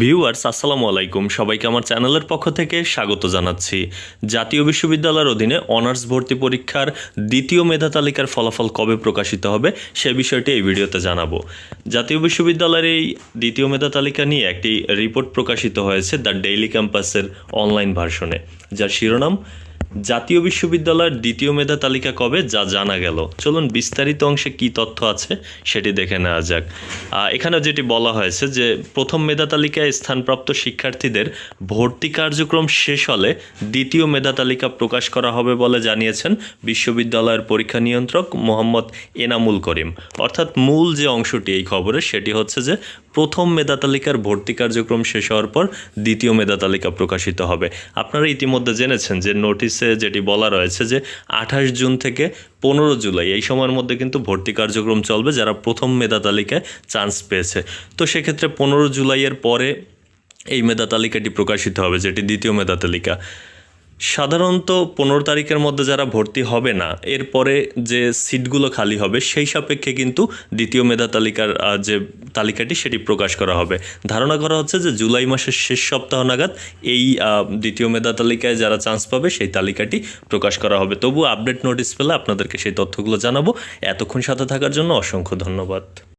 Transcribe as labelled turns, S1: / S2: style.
S1: Viewers, আসসালামু আলাইকুম। সবাইকে আমার চ্যানেলের পক্ষ থেকে স্বাগত জানাচ্ছি। জাতীয় বিশ্ববিদ্যালয়ের অধীনে অনার্স ভর্তি পরীক্ষার দ্বিতীয় মেধা তালিকার ফলাফল কবে প্রকাশিত হবে, সে বিষয়টি এই ভিডিওতে জানাব। জাতীয় বিশ্ববিদ্যালয়ের এই দ্বিতীয় মেধা তালিকা নিয়ে একটি রিপোর্ট প্রকাশিত হয়েছে দ্য ডেইলি ক্যাম্পাসের অনলাইন ভার্সনে, যার শিরোনাম জাতীয় বিশ্ববিদ্যালয়ের দ্বিতীয় মেধা তালিকা কবে যা জানা গেল? চলুন বিস্তারিত অংশে কি তথ্য আছে সেটি দেখে নেওয়া যাক। এখানে যেটি বলা হয়েছে যে, প্রথম মেধা তালিকায় স্থানপ্রাপ্ত শিক্ষার্থীদের ভর্তি কার্যক্রম শেষ হলে দ্বিতীয় মেধা তালিকা প্রকাশ করা হবে বলে জানিয়েছেন বিশ্ববিদ্যালয়ের পরীক্ষা নিয়ন্ত্রক মোহাম্মদ এনামুল করিম। অর্থাৎ মূল যে অংশটি এই খবরে সেটি হচ্ছে যে, প্রথম মেধা তালিকার ভর্তি কার্যক্রম শেষ হওয়ার পর দ্বিতীয় মেধা তালিকা প্রকাশিত হবে। আপনারা ইতিমধ্যে জেনেছেন যে নোটিশে যেটি বলা রয়েছে যে আঠাশ জুন থেকে পনেরো জুলাই, এই সময়ের মধ্যে কিন্তু ভর্তি কার্যক্রম চলবে যারা প্রথম মেধা তালিকায় চান্স পেয়েছে। তো সেক্ষেত্রে পনেরো জুলাইয়ের পরে এই মেধা তালিকাটি প্রকাশিত হবে, যেটি দ্বিতীয় মেধা তালিকা। সাধারণত পনেরো তারিখের মধ্যে যারা ভর্তি হবে না, এরপরে যে সিটগুলো খালি হবে, সেই সাপেক্ষে কিন্তু দ্বিতীয় মেধা তালিকার যে তালিকাটি সেটি প্রকাশ করা হবে। ধারণা করা হচ্ছে যে জুলাই মাসের শেষ সপ্তাহ নাগাদ এই দ্বিতীয় মেধা তালিকায় যারা চান্স পাবে সেই তালিকাটি প্রকাশ করা হবে। তবু আপডেট নোটিশ পেলে আপনাদেরকে সেই তথ্যগুলো জানাব। এতক্ষণ সাথে থাকার জন্য অসংখ্য ধন্যবাদ।